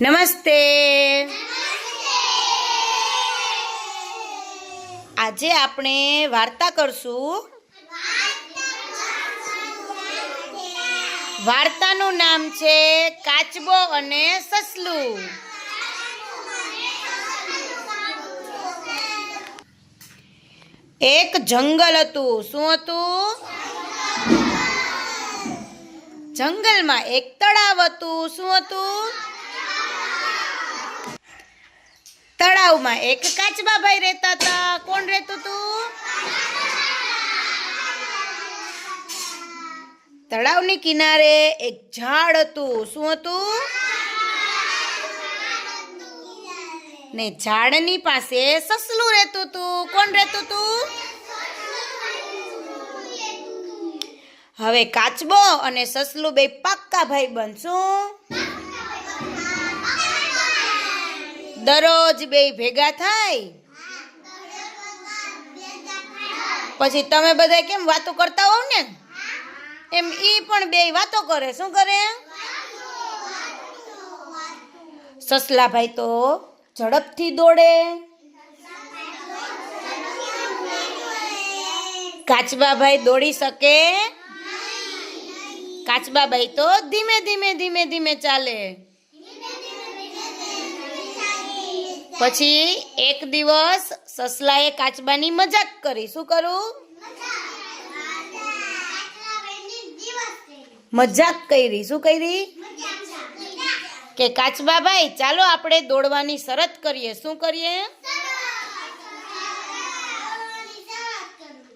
નમસ્તે. આજે આપણે વાર્તા કરશું. વાર્તાનું નામ છે કાચબો અને સસલું. એક જંગલ હતું. શું હતું? જંગલમાં એક તળાવ હતું. શું હતું? તળાવમાં એક કાચબાભાઈ રહેતા હતા. કોણ રહેતું હતું તળાવની કિનારે એક ઝાડ હતું. શું હતું? ને ઝાડની પાસે સસલું રહેતું હતું કોણ રહેતું હતું હવે કાચબો અને સસલું બે પાક્કા ભાઈ બનશું દરરોજ બે ભેગા થાય? પછી તમે બધા કેમ વાતો કરતા હોવ ને? એમ ઈ પણ બે વાતો કરે. શું કરે? સસલાભાઈ તો ઝડપથી દોડે. કાચબાભાઈ દોડી શકે? કાચબાભાઈ તો ધીમે ધીમે ધીમે ધીમે ચાલે. પછી એક દિવસ સસલાએ કાચબાની મજાક કરી. શું કરું? મજાક કરી. શું કરી? કે કાચબાભાઈ, ચાલો આપણે દોડવાની શરત કરીએ. શું કરીએ?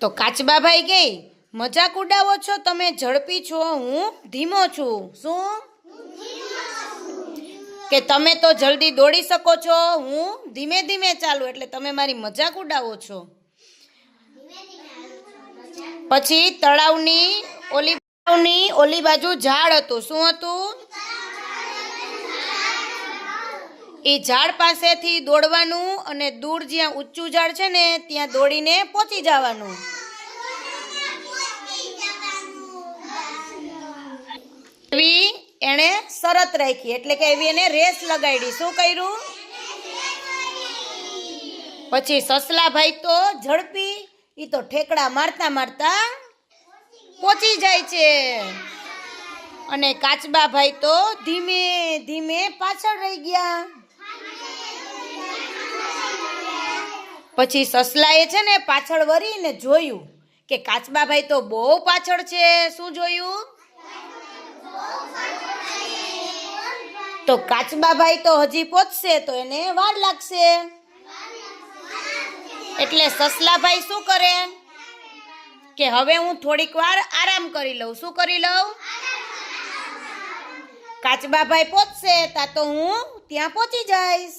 તો કાચબાભાઈ કે મજાક ઉડાવો છો, તમે ઝડપી છો, હું ધીમો છું. શું? કે તમે તો જલ્દી દોડી શકો છો. હું ધીમે ધીમે ચાલું, એટલે તમે મારી મજાક ઉડાવો છો. પછી તળાવની ઓલી તળાવની ઓલી બાજુ ઝાડ હતું. શું હતું? એ ઝાડ પાસેથી દોડવાનું અને દૂર જ્યાં ઊંચું ઝાડ છે ને, ત્યાં દોડીને પહોંચી જવાનું. એણે શરત રાખી, એટલે કે એવી એને રેસ લગાડી. શું કર્યું? પછી સસલાભાઈ તો ઝડપી એ તો ઠેકડા મારતા મારતા પહોંચી જાય છે. અને કાચબાભાઈ તો ધીમે ધીમે પાછળ રહી ગયા. પછી સસલાએ છે ને પાછળ વળીને જોયું કે કાચબાભાઈ તો બહુ પાછળ છે. શું જોયું? તો કાચબાભાઈ તો હજી પહોંચશે તો એને વાર લાગશે. એટલે સસલાભાઈ શું કરે? કે હવે હું થોડીક વાર આરામ કરી લઉં. શું કરી લઉં? કાચબાભાઈ પહોંચશે તા તો હું ત્યાં પહોંચી જઈશ.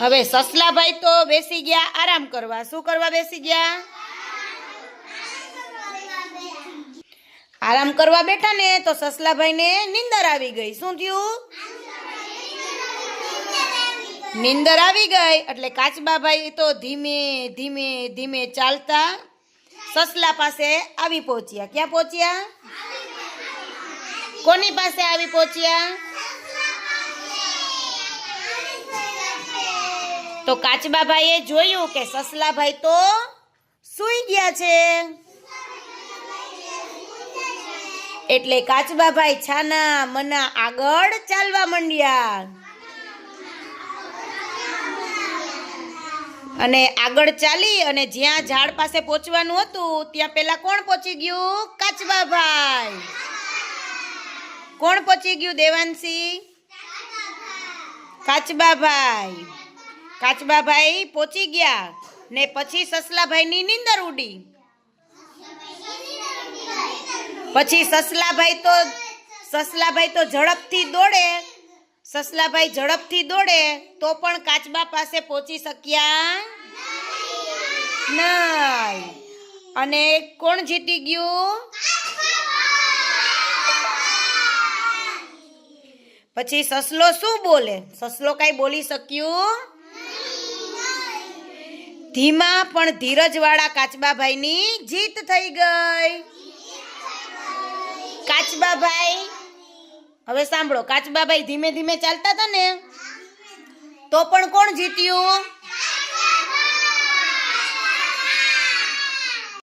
હવે સસલાભાઈ તો બેસી ગયા આરામ કરવા. શું કરવા બેસી ગયા? આરામ કરવા બેઠા ને તો સસલાભાઈને નિંદર આવી ગઈ. શું થયું? નિંદર આવી ગઈ. એટલે કાચબાભાઈ તો ધીમે ધીમે ધીમે ચાલતા સસલા પાસે આવી પહોંચ્યા. ક્યાં પહોંચ્યા? કોની પાસે આવી પહોંચ્યા? તો કાચબાભાઈએ જોયું કે સસલાભાઈ તો સૂઈ ગયા છે. એટલે કાચબાભાઈ છાના મના આગળ ચાલવા માંડ્યા. અને આગળ ચાલી અને જ્યાં ઝાડ પાસે પહોંચવાનું હતું, ત્યાં પેલા કોણ પહોંચી ગયું? કાચબાભાઈ. કોણ પહોંચી ગયું દેવાંશી? કાચબાભાઈ. કાચબાભાઈ પહોંચી ગયા ને પછી સસલાભાઈની નીંદર ઉડી. પછી સસલાભાઈ તો સસલાભાઈ તો ઝડપથી દોડે. સસલાભાઈ ઝડપથી દોડે તો પણ કાચબા પાસે પહોંચી શક્યા નહીં. અને કોણ જીતી ગયું? પછી સસલો શું બોલે? સસલો કાંઈ બોલી શક્યું? ધીમા પણ ધીરજવાળા કાચબાભાઈની જીત થઈ ગઈ. કાચબાભાઈ? હવે સાંભળો કાચબાભાઈ ધીમે ધીમે ચાલતા હતા ને? તો પણ કોણ જીત્યું?